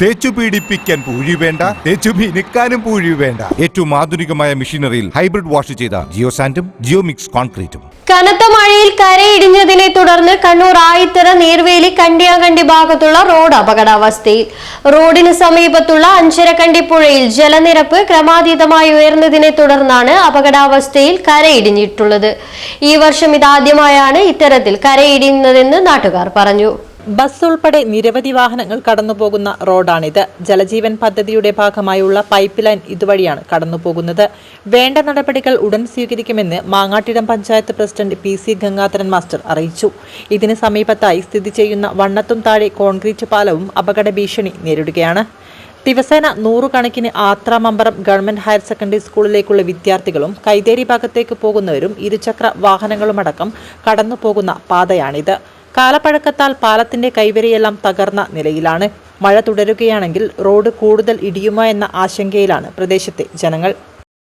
തേച്ചു പീഡിപ്പിക്കാൻ പൂഴി വേണ്ട തേച്ചു മിനുക്കാനും പൂഴി വേണ്ട. ഏറ്റവും ആധുനികമായ മെഷീനറിയിൽ ഹൈബ്രിഡ് വാഷ് ചെയ്ത ജിയോ സാൻഡും ജിയോ മിക്സ് കോൺക്രീറ്റും. കനത്ത മഴയിൽ കരയിടിഞ്ഞതിനെ തുടർന്ന് കണ്ണൂർ ആയിത്തറ നീർവേലി കണ്ടിയാങ്കണ്ടി ഭാഗത്തുള്ള റോഡ് അപകടാവസ്ഥയിൽ റോഡിന് സമീപത്തുള്ള അഞ്ചരക്കണ്ടി പുഴയിൽ ജലനിരപ്പ് ക്രമാതീതമായി ഉയർന്നതിനെ തുടർന്നാണ് അപകടാവസ്ഥയിൽ കരയിടിഞ്ഞിട്ടുള്ളത്. ഈ വർഷം ഇതാദ്യമായാണ് ഇത്തരത്തിൽ കരയിടിയുന്നതെന്ന് നാട്ടുകാർ പറഞ്ഞു. ബസ് ഉൾപ്പെടെ നിരവധി വാഹനങ്ങൾ കടന്നുപോകുന്ന റോഡാണിത്. ജലജീവൻ പദ്ധതിയുടെ ഭാഗമായുള്ള പൈപ്പ് ലൈൻ ഇതുവഴിയാണ് കടന്നുപോകുന്നത്. വേണ്ട നടപടികൾ ഉടൻ സ്വീകരിക്കുമെന്ന് Mangattidam panchayat president P C Gangadharan master അറിയിച്ചു. ഇതിന് സമീപത്തായി സ്ഥിതി ചെയ്യുന്ന വണ്ണത്തും താഴെ കോൺക്രീറ്റ് പാലവും അപകട ഭീഷണി നേരിടുകയാണ്. ദിവസേന നൂറുകണക്കിന് ആത്രാമമ്പറം ഗവൺമെന്റ് ഹയർ സെക്കൻഡറി സ്കൂളിലേക്കുള്ള വിദ്യാർത്ഥികളും കൈതേരി ഭാഗത്തേക്ക് പോകുന്നവരും ഇരുചക്ര വാഹനങ്ങളുമടക്കം കടന്നുപോകുന്ന പാതയാണിത്. കാലപ്പഴക്കത്താൽ പാലത്തിന്റെ കൈവരിയെല്ലാം തകർന്ന നിലയിലാണ്. മഴ തുടരുകയാണെങ്കിൽ റോഡ് കൂടുതൽ ഇടിയുമോ എന്ന ആശങ്കയിലാണ് പ്രദേശത്തെ ജനങ്ങൾ.